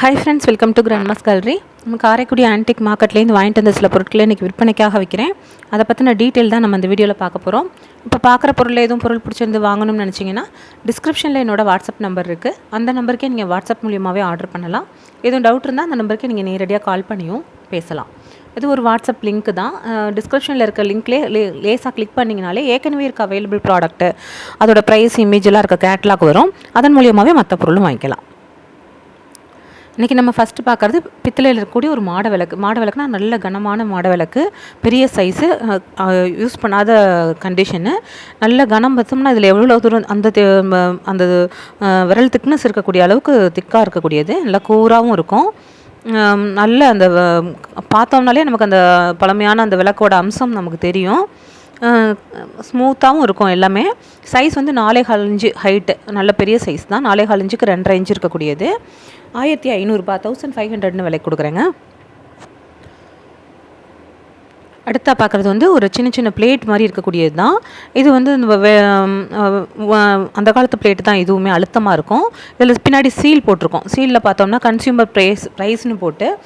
Hi friends welcome to grandma's gallery நம்ம Karaikudi antique மார்க்கெட்லேருந்து வாங்கிட்டு வந்த சில பொருட்களை இன்றைக்கி விற்பனைக்காக வைக்கிறேன். அதை பற்றின டீட்டெயில் தான் நம்ம இந்த வீடியோவில் பார்க்க போகிறோம் இப்போ பார்க்குற பொருள் எதுவும் பொருள் பிடிச்சிருந்து வாங்கணும்னு நினச்சிங்கன்னா டிஸ்கிரிப்ஷனில் என்னோடய வாட்ஸ்அப் நம்பர் இருக்குது அந்த நம்பருக்கே நீங்கள் வாட்ஸ்அப் மூலியமாகவே ஆர்டர் பண்ணலாம். எதுவும் டவுட் இருந்தால் அந்த நம்பருக்கு நீங்கள் நேரடியாக கால் பண்ணியும் பேசலாம். இது ஒரு வாட்ஸ்அப் லிங்க் தான். டிஸ்கிரிப்ஷனில் இருக்க லிங்க்லேயே லே லேசாக கிளிக் பண்ணிங்கனாலே ஏற்கனவே இருக்க அவைலபிள் ப்ராடக்ட்டு அதோட ப்ரைஸ் இமேஜ் எல்லாம் இருக்க கேட்லாக் வரும். அதன் மூலியமாகவே மற்ற பொருளும் வாங்கிக்கலாம். இன்றைக்கி நம்ம ஃபஸ்ட்டு பார்க்குறது பித்தளையில் இருக்கக்கூடிய ஒரு மாட விளக்கு. மாட விளக்குனா நல்ல கனமான மாட விளக்கு. பெரிய சைஸு யூஸ் பண்ணாத கண்டிஷனு நல்ல கனம் பார்த்தோம்னா இதில் எவ்வளோ தூரம் அந்த தே- அந்த விரல் திக்னஸ் இருக்கக்கூடிய அளவுக்கு திக்காக இருக்கக்கூடியது. நல்லா கூராகவும் இருக்கும். நல்ல அந்த வ- பார்த்தோம்னாலே நமக்கு அந்த பழமையான அந்த விளக்கோட அம்சம் நமக்கு தெரியும். ஸ்மூத்தாகவும் இருக்கும் எல்லாமே. சைஸ் வந்து நாலே கால் இன்ச்சு ஹைட்டு நல்ல பெரிய சைஸ் தான். நாலே கால் இன்ச்சுக்கு ரெண்டரை இன்ச்சு இருக்கக்கூடியது. ஆயிரத்தி ஐநூறுரூபா தௌசண்ட் ஃபைவ் ஹண்ட்ரட்னு விலை கொடுக்குறேங்க. அடுத்தா பார்க்குறது வந்து ஒரு சின்ன சின்ன பிளேட் மாதிரி இருக்கக்கூடியது தான். இது வந்து இந்த வே- அந்த காலத்து பிளேட் தான் இதுவுமே அழுத்தமாக இருக்கும். இதில் பின்னாடி சீல் போட்டிருக்கோம். சீலில் பார்த்தோம்னா கன்சியூமர் ப்ரைஸ் ப்ரைஸ்னு போட்டு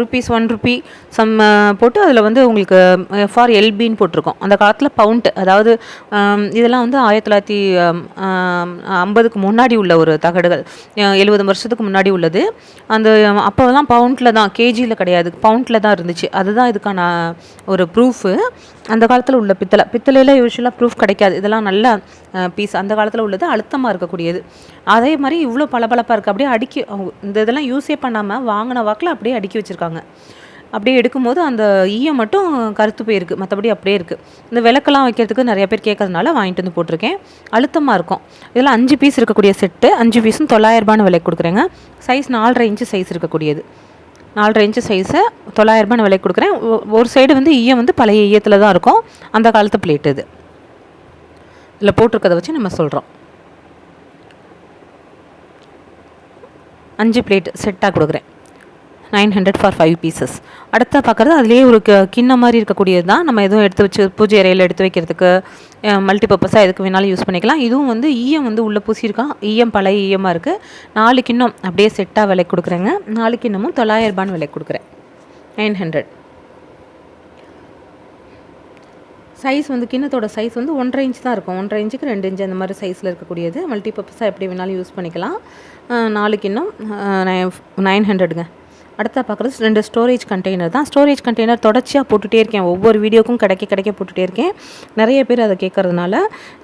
ருபீஸ் ஒன் ருபி சம் போட்டு அதில் வந்து உங்களுக்கு ஃபார் எல்பின்னு போட்டிருக்கோம். அந்த காலத்தில் பவுண்ட் அதாவது இதெல்லாம் வந்து ஆயிரத்தி தொள்ளாயிரத்தி ஐம்பதுக்கு முன்னாடி உள்ள ஒரு தகடுகள். எழுபது வருஷத்துக்கு முன்னாடி உள்ளது. அந்த அப்போலாம் பவுண்டில் தான் கேஜியில் கிடையாது. பவுண்டில் தான் இருந்துச்சு. அதுதான் இதுக்கான ஒரு ப்ரூஃபு அந்த காலத்தில் உள்ள பித்தளை பித்தளையில் யூஸ்வலாக ப்ரூஃப் கிடைக்காது. இதெல்லாம் நல்ல பீஸ் அந்த காலத்தில் உள்ளது அழுத்தமாக இருக்கக்கூடியது. அதே மாதிரி இவ்வளோ பளபளப்பாக இருக்குது அப்படியே அடுக்கி இந்த இதெல்லாம் யூஸே பண்ணாமல் வாங்கின வாக்கில் அப்படியே அடுக்கி வச்சுருக்காங்க. அப்படியே எடுக்கும்போது அந்த ஈயம் மட்டும் கருத்து போயிருக்கு. மற்றபடி அப்படியே இருக்குது இந்த விளக்கெல்லாம் வைக்கிறதுக்கு நிறைய பேர் கேட்கறதுனால வாங்கிட்டு வந்து போட்டிருக்கேன். அழுத்தமாக இருக்கும். இதில் அஞ்சு பீஸ் இருக்கக்கூடிய செட்டு அஞ்சு பீஸும் தொள்ளாயிரரூபான்னு விலைக்கு கொடுக்குறேங்க. சைஸ் நாலரை இன்ச்சு சைஸ் இருக்கக்கூடியது. நாலரை இன்ச்சு சைஸை தொள்ளாயிரம் நான் விலை கொடுக்குறேன். ஒரு சைடு வந்து ஈயம் வந்து பழைய ஈயத்தில் தான் இருக்கும். அந்த காலத்து பிளேட் இது. இதில் போட்டிருக்கதை வச்சு நம்ம சொல்கிறோம் அஞ்சு பிளேட் செட்டாக கொடுக்குறேன். Nine hundred for five pieces அடுத்த பார்க்குறது அதுலேயே ஒரு க- கிண்ணம் மாதிரி இருக்கக்கூடியது தான். நம்ம எதுவும் எடுத்து வச்சு பூஜை அறையில் எடுத்து வைக்கிறதுக்கு மல்டி பர்பஸாக எதுக்கு வேணாலும் யூஸ் பண்ணிக்கலாம். இதுவும் வந்து ஈயம் வந்து உள்ளே பூசியிருக்கான். ஈயம் பழைய ஈயமாக இருக்குது நாலு கிண்ணம் அப்படியே செட்டாக விலை கொடுக்குறேங்க. நாலு கிண்ணமும் தொள்ளாயிரம் ரூபான்னு விலை கொடுக்குறேன். Nine hundred. சைஸ் வந்து கிண்ணத்தோட சைஸ் வந்து ஒன்றரை இன்ச் தான் இருக்கும். ஒன்றரை இன்ச்சுக்கு ரெண்டு இன்ச் அந்த மாதிரி சைஸில் இருக்கக்கூடியது. மல்டி பர்பஸாக எப்படி வேணாலும் யூஸ் பண்ணிக்கலாம். நாலு கிண்ணம் நைன் ஹண்ட்ரடுங்க. அடுத்த பார்க்குறது ரெண்டு ஸ்டோரேஜ் கண்டெய்னர் தான். ஸ்டோரேஜ் கண்டெய்னர் தொடர்ச்சியாக போட்டுகிட்டே இருக்கேன். ஒவ்வொரு வீடியோக்கும் கிடைக்க கிடைக்க போட்டுகிட்டே இருக்கேன். நிறைய பேர் அதை கேட்கறதுனால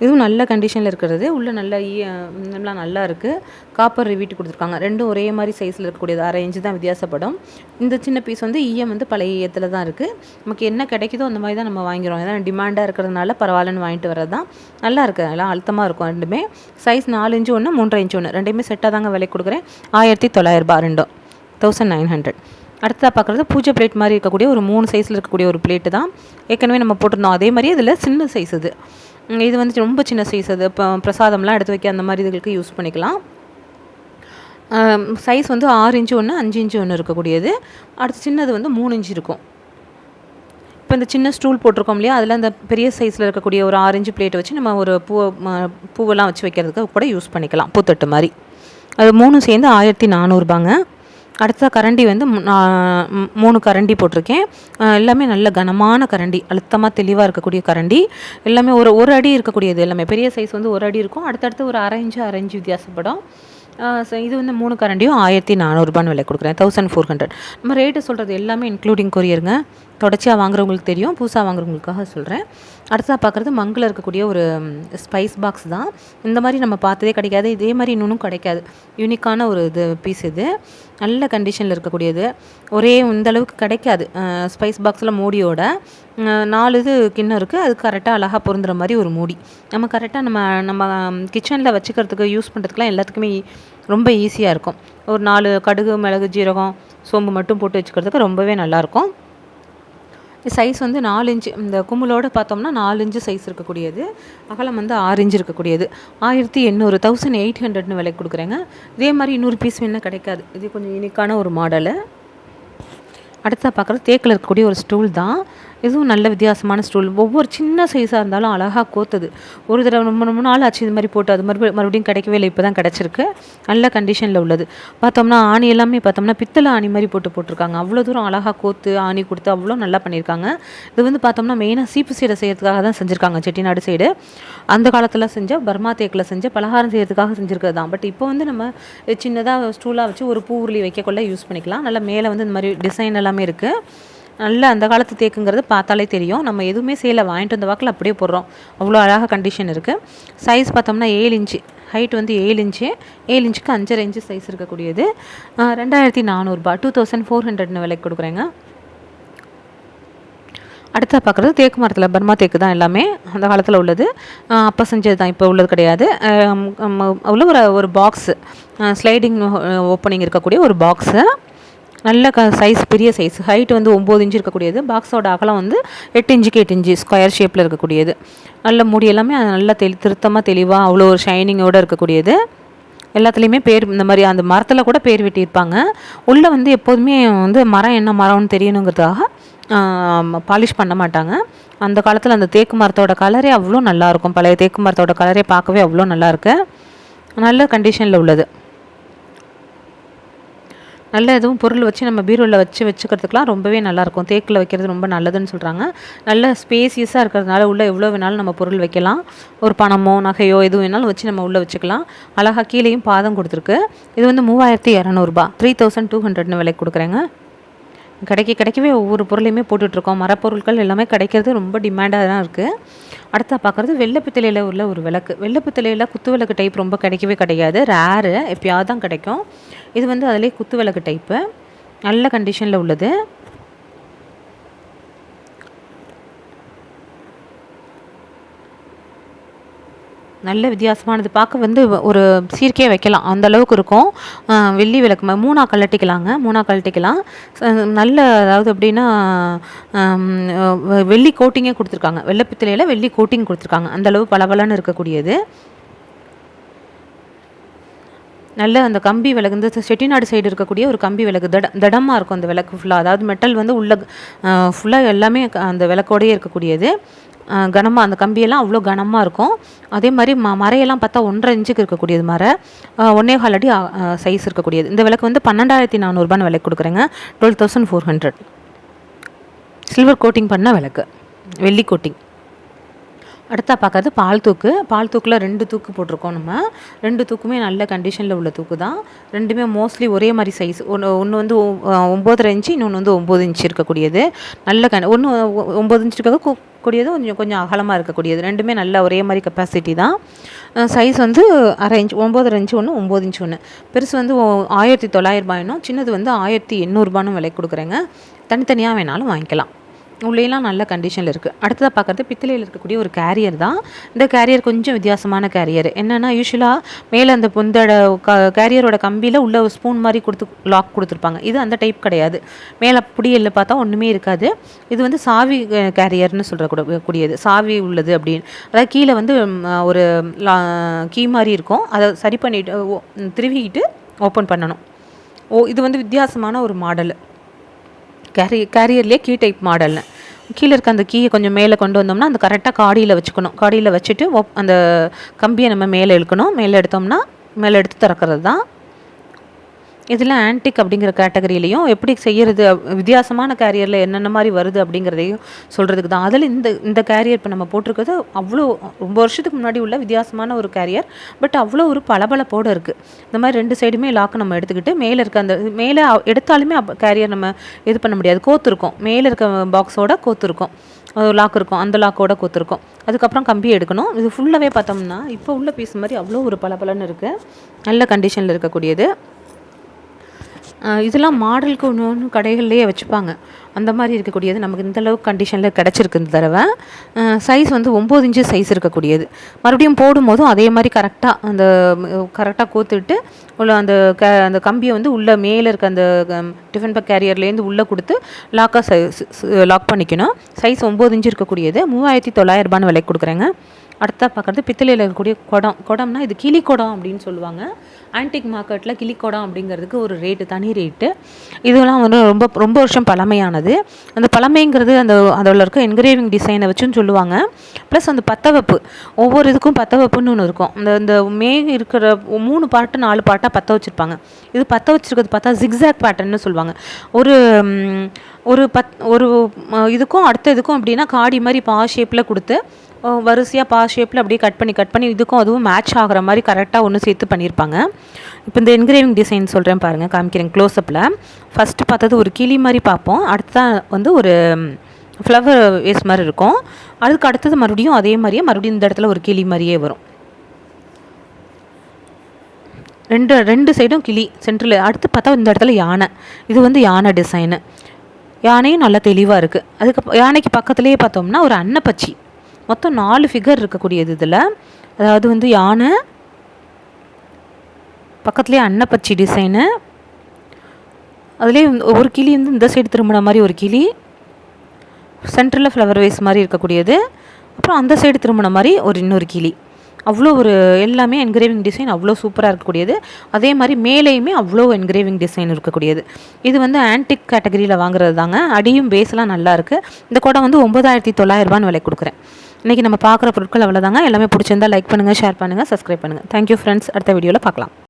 இதுவும் நல்ல கண்டிஷனில் இருக்கிறது. உள்ளே நல்ல ஈ- நல்லா நல்லா இருக்குது காப்பர் வீட்டு கொடுத்துருக்காங்க. ரெண்டும் ஒரே மாதிரி சைஸில் இருக்கக்கூடியது. அரை இன்ச்சு தான் வித்தியாசப்படும். இந்த சின்ன பீஸ் வந்து ஈயம் வந்து பழைய ஈயத்தில் தான் இருக்குது நமக்கு என்ன கிடைக்குதோ அந்த மாதிரி தான் நம்ம வாங்கிறோம் ஏன்னா டிமாண்டாக இருக்கிறதுனால பரவாயில்லன்னு வாங்கிட்டு வர்றது தான். நல்லா இருக்குது நல்லா அழுத்தமாக இருக்கும் ரெண்டுமே. சைஸ் நாலு இன்ச்சு ஒன்று மூன்றரை இன்ச்சு ஒன்று ரெண்டுமே செட்டாக தாங்க விலை கொடுக்குறேன். ஆயிரத்தி தொள்ளாயிரரூபா ரெண்டும். தௌசண்ட் நைன் ஹண்ட்ரட் அடுத்ததாக பார்க்குறது பூஜை பிளேட் மாதிரி இருக்கக்கூடிய ஒரு மூணு சைஸில் இருக்கக்கூடிய ஒரு பிளேட்டு தான். ஏற்கனவே நம்ம போட்டிருந்தோம் அதே மாதிரி இதில் சின்ன சைஸ் இது. இது வந்து ரொம்ப சின்ன சைஸ் அது இப்போ பிரசாதம்லாம் எடுத்து வைக்க அந்த மாதிரி இதுகளுக்கு யூஸ் பண்ணிக்கலாம். சைஸ் வந்து ஆறு இன்ச்சு ஒன்று அஞ்சு இன்ச்சு ஒன்று இருக்கக்கூடியது. அடுத்து சின்னது வந்து மூணு இன்ச்சு இருக்கும். இப்போ இந்த சின்ன ஸ்டூல் போட்டிருக்கோம் இல்லையா? அதில் அந்த பெரிய சைஸில் இருக்கக்கூடிய ஒரு ஆரஞ்சு பிளேட்டை வச்சு நம்ம ஒரு பூ பூவெல்லாம் வச்சு வைக்கிறதுக்கு கூட யூஸ் பண்ணிக்கலாம். பூத்தட்டு மாதிரி. அது மூணும் சேர்ந்து ஆயிரத்தி நானூறுபாங்க. அடுத்த கரண்டி வந்து நான் மூணு கரண்டி போட்டிருக்கேன். எல்லாமே நல்ல கனமான கரண்டி அழுத்தமாக தெளிவாக இருக்கக்கூடிய கரண்டி. எல்லாமே ஒரு ஒரு அடி இருக்கக்கூடியது எல்லாமே. பெரிய சைஸ் வந்து ஒரு அடி இருக்கும். அடுத்தடுத்து ஒரு அரை இன்ச்சு அரை இன்ச்சு வித்தியாசப்படும். இது வந்து மூணு கரண்டியும் ஆயிரத்தி நானூறுபான்னு விலை கொடுக்குறேன். தௌசண்ட் ஃபோர் ஹண்ட்ரட் நம்ம ரேட்டு சொல்கிறது எல்லாமே இன்க்ளூடிங் கொரியருங்க தொடர்ச்சியாக வாங்குறவங்களுக்கு தெரியும். புதுசாக வாங்குறவங்களுக்காக சொல்கிறேன் அடுத்ததாக பார்க்குறது மங்கில் இருக்கக்கூடிய ஒரு ஸ்பைஸ் பாக்ஸ் தான். இந்த மாதிரி நம்ம பார்த்ததே கிடைக்காது. இதே மாதிரி இன்னொன்றும் கிடைக்காது. யூனிக்கான ஒரு இது பீஸ் இது. நல்ல கண்டிஷனில் இருக்கக்கூடியது. ஒரே இந்த அளவுக்கு கிடைக்காது. ஸ்பைஸ் பாக்ஸில் மூடியோட. நாலு இது கிண்ணம் இருக்குது அது கரெக்டாக அழகாக பொருந்துற மாதிரி ஒரு மூடி. நம்ம கரெக்டாக நம்ம நம்ம கிச்சனில் வச்சுக்கிறதுக்கு யூஸ் பண்ணுறதுக்குலாம் எல்லாத்துக்குமே ரொம்ப ஈஸியாக இருக்கும். ஒரு நாலு கடுகு மிளகு ஜீரகம் சோம்பு மட்டும் போட்டு வச்சுக்கிறதுக்கு ரொம்பவே நல்லாயிருக்கும் சைஸ் வந்து நாலு இன்ச்சு இந்த கும்பலோடு பார்த்தோம்னா நாலு இன்ச்சு சைஸ் இருக்கக்கூடியது. அகலம் வந்து ஆறு இன்ச்சு இருக்கக்கூடியது. ஆயிரத்தி எண்ணூறு தௌசண்ட் எயிட் ஹண்ட்ரட்னு விலை கொடுக்குறேங்க. இதே மாதிரி இன்னொரு பீஸ் வேணால் கிடைக்காது. இது கொஞ்சம் யூனிக்கான ஒரு மாடலு அடுத்த பார்க்குறது தேக்கில் இருக்கக்கூடிய ஒரு ஸ்டூல் தான். இதுவும் நல்ல வித்தியாசமான ஸ்டூல் ஒவ்வொரு சின்ன சைஸாக இருந்தாலும் அழகாக கோத்துது. ஒரு தடவை ரொம்ப ரொம்ப நாள் ஆச்சு இது மாதிரி போட்டு அது மறுபடியும் மறுபடியும் கிடைக்கவே இல்லை இப்போ தான் கிடச்சிருக்கு. நல்ல கண்டிஷனில் உள்ளது. பார்த்தோம்னா ஆணி எல்லாமே பார்த்தோம்னா பித்தளை ஆணி மாதிரி போட்டு போட்டிருக்காங்க. அவ்வளோ தூரம் அழகாக கோத்து ஆணி கொடுத்து அவ்வளோ நல்லா பண்ணியிருக்காங்க. இது வந்து பார்த்தோம்னா மெயினாக சீப்பு சீடை செய்யறதுக்காக தான் செஞ்சுருக்காங்க செட்டிநாடு சைடு அந்த காலத்தில் செஞ்ச பர்மா தேக்கில் செஞ்ச பலகாரம் செய்கிறதுக்காக செஞ்சுருக்கிறது தான். பட் இப்போ வந்து நம்ம சின்னதாக ஸ்டூலாக வச்சு ஒரு பூ உருளி வைக்கக்குள்ள யூஸ் பண்ணிக்கலாம். நல்லா மேலே வந்து இந்த மாதிரி டிசைன் எல்லாமே இருக்குது நல்ல அந்த காலத்து தேக்குங்கிறது பார்த்தாலே தெரியும். நம்ம எதுவுமே சேலை வாங்கிட்டு வந்த வாக்கில் அப்படியே போடுறோம். அவ்வளோ அழகாக கண்டிஷன் இருக்குது சைஸ் பார்த்தோம்னா ஏழு இன்ச்சு ஹைட் வந்து ஏழு இன்ச்சு ஏழு இன்ச்சுக்கு அஞ்சரை இன்ச்சு சைஸ் இருக்கக்கூடியது. ரெண்டாயிரத்தி நானூறுபா டூ தௌசண்ட் ஃபோர் ஹண்ட்ரட்னு விலைக்கு கொடுக்குறேங்க. அடுத்த பார்க்குறது தேக்கு மரத்தில் பர்மா தேக்கு தான் எல்லாமே அந்த காலத்தில் உள்ளது. அப்போ செஞ்சது தான் இப்போ உள்ளது கிடையாது. உள்ள ஒரு ஒரு பாக்ஸு ஸ்லைடிங் ஓப்பனிங் இருக்கக்கூடிய ஒரு பாக்ஸு நல்ல க சைஸ் பெரிய சைஸ் ஹைட் வந்து ஒம்பது இன்ச்சு இருக்கக்கூடியது. பாக்ஸோட அகலம் வந்து எட்டு இன்ச்சுக்கு எட்டு இன்ச்சு ஸ்கொயர் ஷேப்பில் இருக்கக்கூடியது. நல்ல முடி எல்லாமே அது நல்லா தெளி திருத்தமாக தெளிவாக அவ்வளோ ஒரு ஷைனிங்கோடு இருக்கக்கூடியது. எல்லாத்துலேயுமே பேர் இந்த மாதிரி அந்த மரத்தில் கூட பேர் வெட்டியிருப்பாங்க. உள்ளே வந்து எப்போதுமே வந்து மரம் என்ன மரம்னு தெரியணுங்கிறதுக்காக பாலிஷ் பண்ண மாட்டாங்க. அந்த காலத்தில் அந்த தேக்கு மரத்தோட கலரே அவ்வளோ நல்லாயிருக்கும் பழைய தேக்கு மரத்தோட கலரே பார்க்கவே அவ்வளோ நல்லாயிருக்கு நல்ல கண்டிஷனில் உள்ளது. நல்ல எதுவும் பொருள் வச்சு நம்ம பீரோவில் வச்சு வச்சுக்கிறதுக்குலாம் ரொம்பவே நல்லாயிருக்கும். தேக்கில் வைக்கிறது ரொம்ப நல்லதுன்னு சொல்கிறாங்க நல்ல ஸ்பேசியஸாக இருக்கிறதுனால உள்ளே எவ்வளோ வேணாலும் நம்ம பொருள் வைக்கலாம். ஒரு பணமோ நகையோ எது வேணாலும் வச்சு நம்ம உள்ளே வச்சுக்கலாம். அழகாக கீழேயும் பாதம் கொடுத்துருக்கு. இது வந்து மூவாயிரத்தி இரநூறுபா. த்ரீ தௌசண்ட் டூ ஹண்ட்ரட்னு விலைக்கு கொடுக்குறேங்க. கிடைக்க கிடைக்கவே ஒவ்வொரு பொருளையுமே போட்டுட்ருக்கோம். மரப்பொருட்கள் எல்லாமே கிடைக்கிறது ரொம்ப டிமாண்டாக தான் இருக்குது அடுத்தா பார்க்குறது வெள்ளை பித்தளையில் உள்ள ஒரு விளக்கு. வெள்ளை பித்தளையில் குத்து விளக்கு டைப் ரொம்ப கிடைக்கவே கிடையாது. ரேரு எப்பயாவது தான் கிடைக்கும். இது வந்து அதிலே குத்து விளக்கு டைப்பு நல்ல கண்டிஷனில் உள்ளது. நல்ல வித்தியாசமானது. பார்க்க வந்து ஒரு சீர்க்கே வைக்கலாம். அந்த அளவுக்கு இருக்கும். வெள்ளி விளக்கு மூணா கழட்டிக்கலாங்க. மூணா கழட்டிக்கலாம். நல்ல அதாவது எப்படின்னா வெள்ளி கோட்டிங்கே கொடுத்துருக்காங்க. வெள்ளை வெள்ளி கோட்டிங் கொடுத்துருக்காங்க. அந்த அளவு பளபளன்னு இருக்கக்கூடியது. நல்ல அந்த கம்பி விளக்கு இந்த செட்டிநாடு சைடு இருக்கக்கூடிய ஒரு கம்பி விளக்கு. தட தடமாக இருக்கும் அந்த விளக்கு ஃபுல்லாக அதாவது மெட்டல் வந்து உள்ள ஃபுல்லாக எல்லாமே அந்த விளக்கோடயே இருக்கக்கூடியது. கனமாக அந்த கம்பியெல்லாம் அவ்வளோ கனமாக இருக்கும். அதே மாதிரி ம மரையெல்லாம் பார்த்தா ஒன்றரை இன்ச்சுக்கு இருக்கக்கூடியது மறை. ஒன்றே கால் அடி சைஸ் இருக்கக்கூடியது. இந்த விளக்கு வந்து பன்னெண்டாயிரத்தி நானூறுபான்னு விலைக்கு கொடுக்குறேங்க. Twelve thousand four hundred silver coating பண்ண விளக்கு. வெள்ளி கோட்டிங் அடுத்தா பார்க்கறது பால் தூக்கு. பால் தூக்கில் ரெண்டு தூக்கு போட்டிருக்கோம் நம்ம. ரெண்டு தூக்குமே நல்ல கண்டிஷனில் உள்ள தூக்கு தான். ரெண்டுமே மோஸ்ட்லி ஒரே மாதிரி சைஸ் ஒன்று ஒன்று வந்து ஒம்பதரை இன்ச்சு இன்னொன்று வந்து ஒம்பது இன்ச்சு இருக்கக்கூடியது. நல்ல கண் ஒன்று ஒம்பது இன்ச்சு இருக்க கூடியது கொஞ்சம் கொஞ்சம் அகலமாக இருக்கக்கூடியது. ரெண்டுமே நல்ல ஒரே மாதிரி கெப்பாசிட்டி தான். சைஸ் வந்து அரை இன்ச் ஒம்பது இன்ச்சு ஒன்று ஒம்பது இன்ச்சு ஒன்று பெருசு வந்து ஆயிரத்தி தொள்ளாயிரரூபாயினும் சின்னது வந்து ஆயிரத்தி எண்ணூறுபான்னு விலை கொடுக்குறேங்க. தனித்தனியாக வேணாலும் வாங்கிக்கலாம். உள்ளேலாம் நல்ல கண்டிஷனில் இருக்குது அடுத்ததாக பார்க்குறது பித்தளையில் இருக்கக்கூடிய ஒரு கேரியர் தான். இந்த கேரியர் கொஞ்சம் வித்தியாசமான கேரியர் என்னென்னா யூஸ்வலாக மேலே அந்த பொந்தோட க கேரியரோட கம்பியில் உள்ள ஒரு ஸ்பூன் மாதிரி கொடுத்து லாக் கொடுத்துருப்பாங்க. இது அந்த டைப் கிடையாது. மேலே புடியல்ல பார்த்தா ஒன்றுமே இருக்காது. இது வந்து சாவி கேரியர்னு சொல்கிற கூட கூடியது. சாவி உள்ளது அப்படின்னு. அதாவது கீழே வந்து ஒரு கீ மாதிரி இருக்கும். அதை சரி பண்ணிட்டு திருவிக்கிட்டு ஓப்பன் பண்ணணும். ஓ இது வந்து வித்தியாசமான ஒரு மாடலு கேரி கேரியர்லேயே கீ டைப் மாடல்னு கீழே இருக்க அந்த கீயை கொஞ்சம் மேலே கொண்டு வந்தோம்னா அந்த கரெக்டாக காடியில் வச்சுக்கணும். காடியில் வச்சுட்டு அந்த கம்பியை நம்ம மேலே இழுக்கணும். மேலே எடுத்தோம்னா மேலே எடுத்து திறக்கிறது தான் இதில் ஆன்டிக் அப்படிங்கிற கேட்டகரியிலையும் எப்படி செய்யறது வித்தியாசமான கேரியரில் என்னென்ன மாதிரி வருது அப்படிங்கிறதையும் சொல்கிறதுக்கு தான். அதில் இந்த இந்த கேரியர் இப்போ நம்ம போட்டிருக்கிறது அவ்வளோ ரொம்ப வருஷத்துக்கு முன்னாடி உள்ள வித்தியாசமான ஒரு கேரியர் பட் அவ்வளோ ஒரு பளபளப்போடு இருக்குது இந்த மாதிரி ரெண்டு சைடுமே லாக் நம்ம எடுத்துக்கிட்டு மேலே இருக்க அந்த மேலே எடுத்தாலுமே கேரியர் நம்ம இது பண்ண முடியாது. கோத்துருக்கும் மேலே இருக்க பாக்ஸோட கோத்துருக்கும் லாக் இருக்கும். அந்த லாக்கோட கோத்துருக்கும் அதுக்கப்புறம் கம்பி எடுக்கணும். இது ஃபுல்லாகவே பார்த்தோம்னா இப்போ உள்ள பீஸ் மாதிரி அவ்வளோ ஒரு பளபளன்னு இருக்குது நல்ல கண்டிஷனில் இருக்கக்கூடியது. இதெல்லாம் மாடலுக்கு ஒன்று ஒன்று கடைகள்லேயே வச்சுப்பாங்க. அந்த மாதிரி இருக்கக்கூடியது நமக்கு இந்த அளவுக்கு கண்டிஷனில் கிடச்சிருக்கு இந்த தடவை. சைஸ் வந்து ஒம்பது இன்ச்சு சைஸ் இருக்கக்கூடியது. மறுபடியும் போடும்போதும் அதே மாதிரி கரெக்டாக அந்த கரெக்டாக கோத்துட்டு உள்ள அந்த க அந்த கம்பியை வந்து உள்ளே மேலே இருக்க அந்த டிஃபன் பேக் கேரியர்லேருந்து உள்ளே கொடுத்து லாக்காக லாக் பண்ணிக்கணும். சைஸ் ஒம்பது இன்ச்சு இருக்கக்கூடியது. மூவாயிரத்தி தொள்ளாயிரரூபான்னு விலைக்கு கொடுக்குறேங்க. அடுத்தா பார்க்குறது பித்தளையில் இருக்கக்கூடிய குடம். குடம்னா இது கிளி குடம் அப்படின்னு சொல்லுவாங்க. ஆன்டிக் மார்க்கெட்டில் கிளி குடம் அப்படிங்கிறதுக்கு ஒரு ரேட்டு தனி ரேட்டு இதெல்லாம் வந்து ரொம்ப ரொம்ப வருஷம் பழமையானது. அந்த பழமைங்கிறது அந்த அதில் இருக்க என்கிரேவிங் டிசைனை வச்சுன்னு சொல்லுவாங்க. ப்ளஸ் அந்த பத்தவப்பு. ஒவ்வொரு இதுக்கும் பத்தவப்புன்னு ஒன்று இருக்கும். அந்த இந்த மே இருக்கிற மூணு பாட்டு நாலு பாட்டாக பற்ற வச்சுருப்பாங்க. இது பற்ற வச்சுருக்கிறது பார்த்தா ஜிக்ஸாக் பேட்டர்ன்னு சொல்லுவாங்க. ஒரு ஒரு பத் ஒரு இதுக்கும் அடுத்த இதுக்கும் அப்படின்னா காடி மாதிரி பா ஷேப்பில் கொடுத்து வரிசையாக பா ஷேப்பில் அப்படியே கட் பண்ணி கட் பண்ணி இதுக்கும் அதுவும் மேட்ச் ஆகிற மாதிரி கரெக்டாக ஒன்று சேர்த்து பண்ணியிருப்பாங்க. இப்போ இந்த என்கிரேவிங் டிசைன் சொல்கிறேன் பாருங்கள் காமிக்கிறேன் க்ளோஸ்அப்பில் ஃபஸ்ட்டு பார்த்தது ஒரு கிளி மாதிரி பார்ப்போம். அடுத்தா வந்து ஒரு ஃப்ளவர் வேஸ் மாதிரி இருக்கும். அதுக்கு அடுத்தது மறுபடியும் அதே மாதிரியே மறுபடியும் இந்த இடத்துல ஒரு கிளி மாதிரியே வரும். ரெண்டு ரெண்டு சைடும் கிளி சென்டரில் அடுத்து பார்த்தா இந்த இடத்துல யானை. இது வந்து யானை டிசைனு யானையும் நல்லா தெளிவாக இருக்குது அதுக்கு யானைக்கு பக்கத்துலேயே பார்த்தோம்னா ஒரு அன்னப்பச்சி. மொத்தம் நாலு ஃபிகர் இருக்கக்கூடியது இதில். அதாவது வந்து யானை பக்கத்துலேயே அன்னப்பச்சி டிசைனு அதுலேயே வந்து ஒரு கிளி வந்து இந்த சைடு திரும்பின மாதிரி ஒரு கிளி. சென்டரில் ஃப்ளவர் வேஸ் மாதிரி இருக்கக்கூடியது. அப்புறம் அந்த சைடு திரும்பின மாதிரி ஒரு இன்னொரு கிளி. அவ்வளோ ஒரு எல்லாமே என்கிரேவிங் டிசைன் அவ்வளோ சூப்பராக இருக்கக்கூடியது. அதே மாதிரி மேலேயுமே அவ்வளோ என்கிரேவிங் டிசைன் இருக்கக்கூடியது. இது வந்து ஆன்டிக் கேட்டகரியில் வாங்குறது தாங்க அடியும் பேஸ்லாம் நல்லா இருக்குது இந்த குடம் வந்து ஒம்பதாயிரத்தி தொள்ளாயிரரூபான்னு விலை கொடுக்குறேன். இன்றைக்கி நம்ம பார்க்குற பொருட்கள் அவ்வளோதாங்க எல்லாமே பிடிச்சிருந்தா லைக் பண்ணுங்கள் ஷேர் பண்ணுங்கள் சப்ஸ்கிரைப் பண்ணுங்கள் தேங்க்யூ ஃப்ரெண்ட்ஸ் அடுத்த வீடியோவில் பார்க்கலாம்.